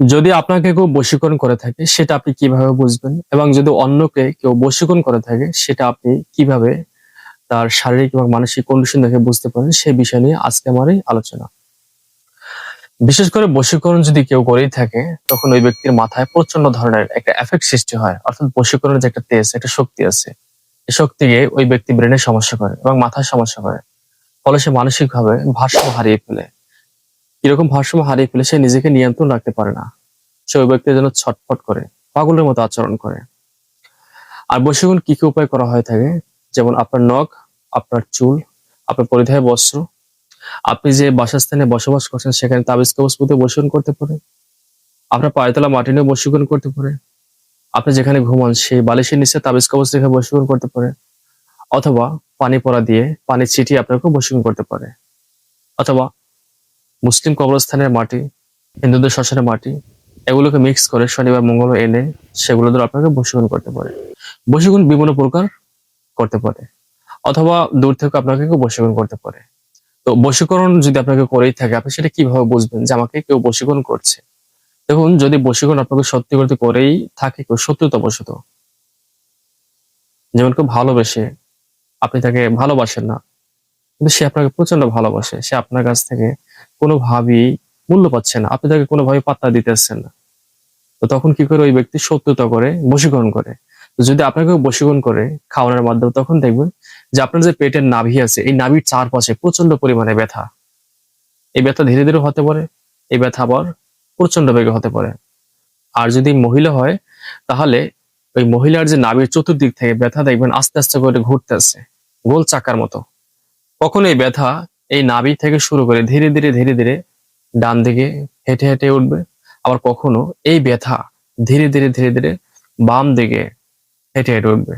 যদি আপনাকে কেউ বশীকরণ করে থাকে, সেটা আপনি কীভাবে বুঝবেন? এবং যদি অন্যকে কেউ বশীকরণ করে থাকে, সেটা আপনি কীভাবে তার শারীরিক এবং মানসিক কন্ডিশন দেখে বুঝতে পারেন সেই বিষয় নিয়ে আজকে আমার এই আলোচনা। বিশেষ করে বশীকরণ যদি কেউ করেই থাকে, তখন ওই ব্যক্তির মাথায় প্রচণ্ড ধরনের একটা এফেক্ট সৃষ্টি হয়। অর্থাৎ বশীকরণের যে একটা তেজ, একটা শক্তি আছে, এই শক্তিকে ওই ব্যক্তি ব্রেনের সমস্যা করে এবং মাথায় সমস্যা করে। ফলে সে মানসিকভাবে ভারসাম্য হারিয়ে ফেলে। কীরকম ভারসাম্য হারিয়ে ফেলে সে নিজেকে নিয়ন্ত্রণ রাখতে পারে না। সে ওই ব্যক্তির জন্য ছটফট করে, পাগলের মতো আচরণ করে। আর বশীকরণ কি কি উপায় করা হয়ে থাকে? যেমন আপনার নখ, আপনার চুল, আপনার পরিধায় বস্ত্র। আপনি যে বাসস্থানে বসবাস করছেন, সেখানে তাবিজ কবজ পুঁতে বশীকরণ করতে পারে। আপনার পায়তলা মাটি নিয়ে বশীকরণ করতে পারে। আপনি যেখানে ঘুমান, সেই বালিশের নিচে তাবিজ কবজ রেখে বশীকরণ করতে পারে। অথবা পানি পড়া দিয়ে পানি ছিটিয়ে আপনাকে বশীকরণ করতে পারে। অথবা মুসলিম কবরস্থানের মাটি, হিন্দুদের শ্মশানের মাটি, এগুলোকে মিক্স করে শনিবার, মঙ্গলবার এনে সেগুলো দ্বারা আপনাকে বশীকরণ করতে পারে। বশীকরণ বিভিন্ন প্রকার করতে পারে। অথবা দূর থেকে আপনাকে কেউ বশীকরণ করতে পারে। তো বশীকরণ যদি আপনাকে করেই থাকে, আপনি সেটা কীভাবে বুঝবেন যে আমাকে কেউ বশীকরণ করছে? দেখুন, যদি বশীকরণ আপনাকে সত্যি করতে করেই থাকে, কেউ শত্রুতা বশত যেমন কেউ ভালোবেসে আপনি তাকে ভালোবাসেন না কিন্তু সে আপনাকে প্রচণ্ড ভালোবাসে। সে আপনার কাছ থেকে কোনোভাবেই মূল্য পাচ্ছে না। আপনি তাকে কোনোভাবে পাত্তা দিতেছেন না। তো তখন কি করে ওই ব্যক্তি শত্রুতা করে? বশীকরণ করে। তো যদি আপনাকে বশীকরণ করে খাওয়ানোর মাধ্যমে, তখন দেখবেন যে আপনার যে পেটের নাভি আছে, এই নাভির চারপাশে প্রচণ্ড পরিমাণে ব্যথা। এই ব্যথা ধীরে ধীরে হতে পারে, এই ব্যথা আবার প্রচণ্ড বেগে হতে পারে। আর যদি মহিলা হয়, তাহলে ওই মহিলার যে নাভির চতুর্দিক থেকে ব্যথা দেখবেন আস্তে আস্তে করে ঘুরতে আসছে গোল চাকার মতো। কখন এই ব্যথা এই নাভি থেকে শুরু করে ধীরে ধীরে ধীরে ধীরে ডান দিকে হেঁটে হেঁটে উঠবে। আবার কখনো এই ব্যথা ধীরে ধীরে ধীরে ধীরে বাম দিকে হেঁটে হেঁটে উঠবে।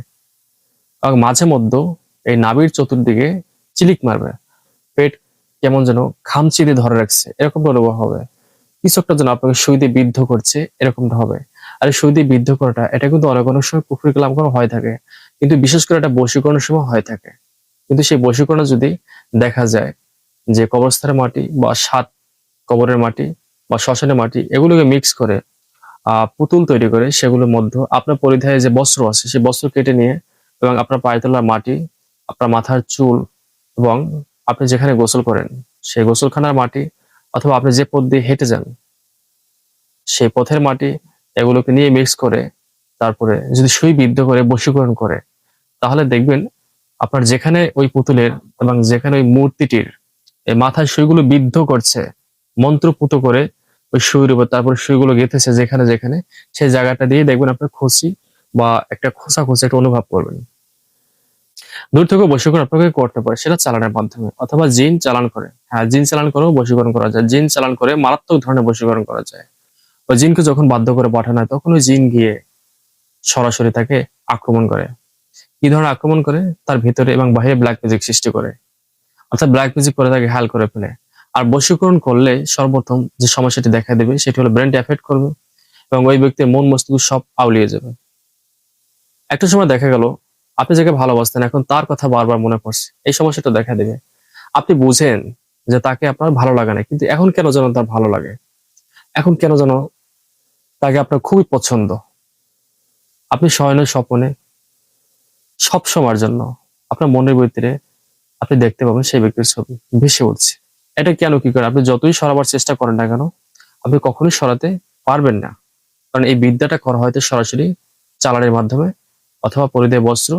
এবং মাঝে মধ্যে এই নাভির চতুর্দিকে চিলিক মারবে। পেট কেমন যেন খামচিরে ধরে রাখছে, এরকমটা অনুভব হবে। কিছু একটা যেন আপনাকে দিয়ে বিদ্ধ করছে, এরকমটা হবে। আর দিয়ে বিদ্ধ করাটা, এটা কিন্তু অনেক অনেক সময় পুকুরি কালাম করা হয়ে থাকে। কিন্তু বিশেষ করে এটা বশীকরণের সময় হয়ে থাকে। কিন্তু সেই বশীকরণে যদি দেখা যায় যে কবরস্থানের মাটি বা সাত কবরের মাটি বা শ্মশানের মাটি এগুলোকে মিক্স করে পুতুল তৈরি করে সেগুলোর মধ্যে আপনার পরিধায় যে বস্ত্র আছে, সেই বস্ত্র কেটে নিয়ে এবং আপনার পায়ে তোলার মাটি, আপনার মাথার চুল এবং আপনি যেখানে গোসল করেন, সেই গোসলখানার মাটি অথবা আপনি যে পথ দিয়ে হেঁটে যান, সেই পথের মাটি এগুলোকে নিয়ে মিক্স করে, তারপরে যদি সুই বিদ্ধ করে বশীকরণ করে, তাহলে দেখবেন আপনার যেখানে ওই পুতুলের এবং যেখানে ওই মূর্তিটির মাথায় সুইগুলো বিদ্ধ করছে, মন্ত্রপুত করে ওই সুইয়ের উপর তারপর সুইগুলো গেঁথেছে যেখানে যেখানে, সেই জায়গাটা দিয়ে দেখবেন আপনার খুশি বা একটা খোসা খোসা একটা অনুভব করবেন। দূর থেকে বশীকরণ আপনাকে করতে পারে, সেটা চালানের মাধ্যমে, অথবা জিন চালান করে। হ্যাঁ জিন চালান করেও বশীকরণ করা যায়, জিন চালান করে মারাত্মক ধরনের বশীকরণ করা যায়। ওই জিনকে যখন বাধ্য করে পাঠানো হয়, তখন ওই জিন গিয়ে সরাসরি তাকে আক্রমণ করে। কি ধরনের আক্রমণ করে? তার ভিতরে এবং বাহিরে ব্ল্যাক ম্যাজিক সৃষ্টি করে। অর্থাৎ ব্ল্যাক ম্যাজিক করে তাকে হাল করে ফেলে। আর বশীকরণ করলে সর্বপ্রথম যে সমস্যাটি দেখা দেবে, সেটি হলো ব্রেনটি এফেক্ট করবে এবং ওই ব্যক্তির মন মস্তিষ্ক সব আউলিয়ে যাবে। একটা সময় দেখা গেল, আপনি যাকে ভালোবাসতেন, এখন তার কথা বারবার মনে পড়ছে। এই সমস্যাটা দেখা দেবে। আপনি বুঝেন যে তাকে আপনার ভালো লাগে না, কিন্তু এখন কেন যেন তার ভালো লাগে? এখন কেন যেন তাকে আপনার খুবই পছন্দ? আপনি শয়নের স্বপনে সব সময়ের জন্য আপনার মনের ভিতরে আপনি দেখতে পাবেন সেই ব্যক্তির ছবি। ভেসে উঠছে। এটা কেন কি করে? আপনি যতই সরাবার চেষ্টা করেন না কেন, আপনি কখনোই সরাতে পারবেন না। কারণ এই বিদ্যাটা করা হয়তো সরাসরি চালানের মাধ্যমে অথবা পরিধেয় বস্ত্র,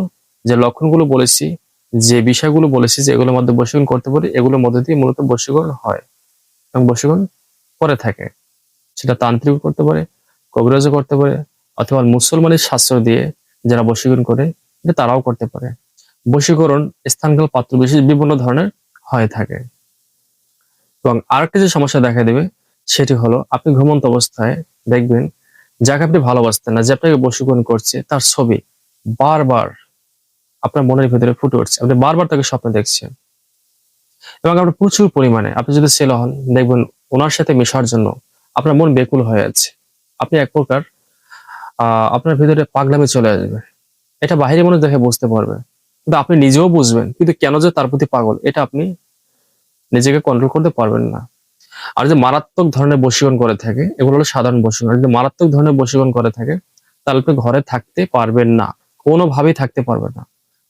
যে লক্ষণগুলো বলেছি, যে বিষয়গুলো বলেছি, যে এগুলোর মধ্যে বশীকরণ করতে পারি, এগুলোর মধ্যে দিয়ে মূলত বশীকরণ হয় এবং বশীকরণ করে থাকে। সেটা তান্ত্রিক করতে পারে, কবিরাজও করতে পারে, অথবা মুসলমানের শাস্ত্র দিয়ে যারা বশীকরণ করে এটা তারাও করতে পারে। বশীকরণ, স্থানকাল পাত্র বিশেষ বিভিন্ন ধরনের হয়ে থাকে। এবং আরেকটা যে সমস্যা দেখা দেবে, সেটি হলো আপনি ঘুমন্ত অবস্থায় দেখবেন, যাকে আপনি ভালোবাসতেন না, যে আপনাকে বশীকরণ করছে, তার ছবি বারবার আপনার মনের ভিতরে ফুটে উঠছে। আপনি বারবার তাকে স্বপ্ন দেখছেন। এবং আপনার প্রচুর পরিমাণে, আপনি যদি ছেলে হন, দেখবেন ওনার সাথে মেশার জন্য আপনার মন বেকুল হয়ে যাচ্ছে। আপনি এক প্রকার আপনার ভিতরে পাগলামে চলে আসবে। এটা বাহিরে মানুষ দেখে বুঝতে পারবে। কিন্তু আপনি নিজেও বুঝবেন, কিন্তু কেন যে তার প্রতি পাগল, এটা আপনি নিজেকে কন্ট্রোল করতে পারবেন না। আর যদি মারাত্মক ধরনের বশীকরণ করে থাকে, এগুলো হলো সাধারণ বশীকরণ যদি মারাত্মক ধরনের বশীকরণ করে থাকে, তাহলে আপনি ঘরে থাকতে পারবেন না, কোনোভাবেই থাকতে পারবেন না।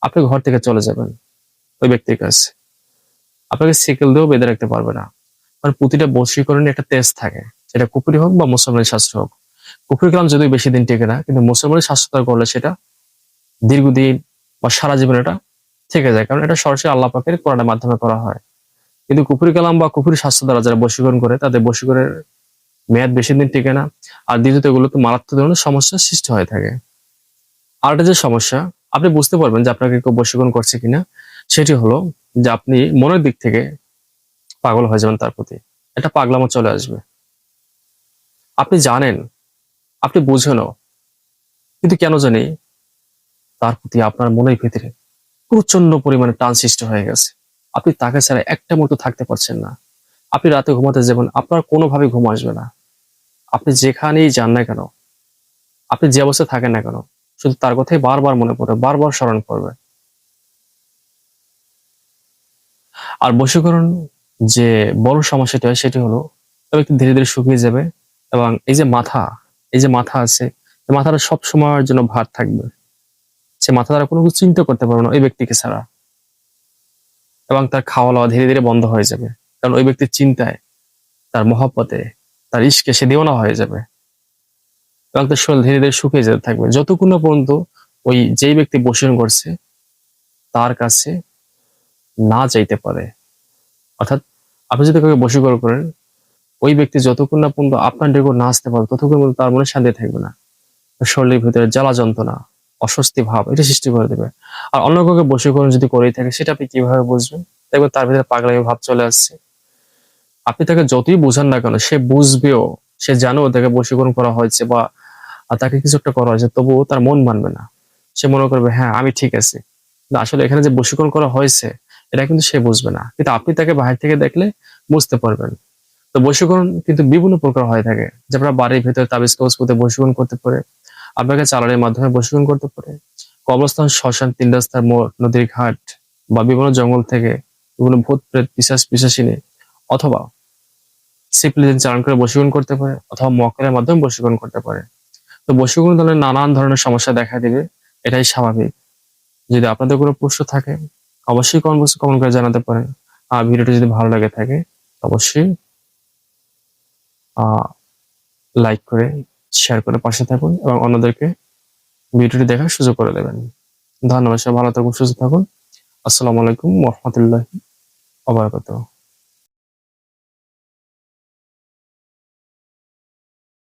আপনি ঘর থেকে চলে যাবেন, ওই ব্যক্তির কাছে। আপনাকে সিকেল দিয়েও বেঁধে রাখতে পারবে না। কারণ প্রতিটা বশীকরণে একটা তেজ থাকে, সেটা কুপুরি হোক বা মুসলমানের শাস্ত্র হোক। কুপুরি কালাম যদিও বেশি দিন টেকে না, কিন্তু মুসলমানের শাস্ত্র করলে সেটা দীর্ঘদিন বা সারা জীবন এটা থেকে যায়। কারণ এটা সরাসরি আল্লাহ পাকের কোরআনের মাধ্যমে করা হয়। কিন্তু কুপুরি কালাম বা কুপুরি স্বাস্থ্য দ্বারা যারা বশীকরণ করে, তাদের বশীকরণের মেয়াদ বেশি দিন টিকে না। আর দ্বিতীয়ত এগুলোতে মারাত্মক ধরনের সমস্যার সৃষ্টি হয়ে থাকে। আর যে সমস্যা, আপনি বুঝতে পারবেন যে আপনাকে কেউ বশীকরণ করছে কিনা। সেটি হলো যে আপনি মনের দিক থেকে পাগল হয়ে যাবেন তার প্রতি। একটা পাগলামো চলে আসবে। আপনি জানেন, আপনি বুঝেনও, কিন্তু কেন জানি তার প্রতি আপনার মনের ভিতরে প্রচণ্ড পরিমাণে টান সৃষ্টি হয়ে গেছে। আপনি তাকে ছাড়া একটা মতো থাকতে পারছেন না। আপনি রাতে ঘুমাতে যাবেন, আপনার কোনোভাবে ঘুম আসবে না। আপনি যেখানেই যান না কেন, আপনি যে অবস্থায় থাকেন না কেন, শুধু তার কথাই বারবার মনে পড়বে, বারবার স্মরণ করবে। আর বশীকরণ যে বড় সমস্যাটা হয় সেটি হলো ব্যক্তি ধীরে ধীরে শুকিয়ে যাবে এবং এই যে মাথা, এই যে মাথা আছে মাথাটা সব সময়ের জন্য ভার থাকবে। সে মাথা দ্বারা কোনো কিছু চিন্তা করতে পারবে না ওই ব্যক্তিকে ছাড়া। এবং তার খাওয়া দাওয়া ধীরে ধীরে বন্ধ হয়ে যাবে। কারণ ওই ব্যক্তির চিন্তায়, তার মহব্বতে, তার ইস্কে সে দেওয়ানা হয়ে যাবে। এবং তার শরীর ধীরে ধীরে শুকিয়ে যেতে থাকবে। যতক্ষণ পর্যন্ত ওই যেই ব্যক্তি বসীকরণ করছে, তার কাছে না যাইতে পারে। অর্থাৎ আপনি যদি কাউকে বশীকরণ করেন, ওই ব্যক্তি যতক্ষণ না পর্যন্ত আপনার ডেকে না আসতে পারবে, ততক্ষণ পর্যন্ত তার মনে শান্তি থাকবে না। শরীরের ভিতরে জ্বালা যন্ত্রণা অস্বস্তি ভাব, এটা সৃষ্টি করে দেবে। আর অন্য কাউকে বশীকরণ যদি করেই থাকে, সেটা আপনি কীভাবে বুঝবেন? দেখবেন তার ভিতরে পাগলামি ভাব চলে আসছে। আপনি তাকে যতই বুঝান না কেন, সে বুঝবেও, সে জানো তাকে বশীকরণ করা হয়েছে বা তাকে কিছু একটা করা হয়েছে, তবুও তার মন মানবে না। সে মনে করবে হ্যাঁ আমি ঠিক আছি। আসলে এখানে যে বশীকরণ করা হয়েছে, এটা কিন্তু সে বুঝবে না। কিন্তু আপনি তাকে বাহির থেকে দেখলে বুঝতে পারবেন। তো বশীকরণ কিন্তু বিভিন্ন প্রকার হয়ে থাকে। যে বাড়ির ভিতরে তাবিজ কাগজ করতে বশীকরণ করতে পারে আপনাকে চালানের মাধ্যমে বশীকরণ করতে পারে। কবরস্থান, শ্মশান তিন রাস্তার মোড় নদীর ঘাট বা বিভিন্ন জঙ্গল থেকে বিভিন্ন ভূত, প্রেত পিসাস পিসাসিনী অথবা সিপ্লিজেন চালান করে বশীকরণ করতে পারে অথবা মক্কেলের মাধ্যমে বশীকরণ করতে পারে। তো বশীকরণ ধরনের নানান ধরনের সমস্যা দেখা দিবে। এটাই স্বাভাবিক। যদি আপনাদের কোনো প্রশ্ন থাকে, অবশ্যই কমেন্ট কমেন্ট করে জানাতে পারেন। আর ভিডিওটি যদি ভালো লাগে থাকে, অবশ্যই লাইক করে শেয়ার করে পাশে থাকুন এবং অন্যদেরকে ভিডিওটি দেখার সুযোগ করে দেবেন। ধন্যবাদ, সবাই ভালো থাকুন, সুস্থ থাকুন। আসসালামু আলাইকুম রহমতুল্লাহ আবরাকাতুহ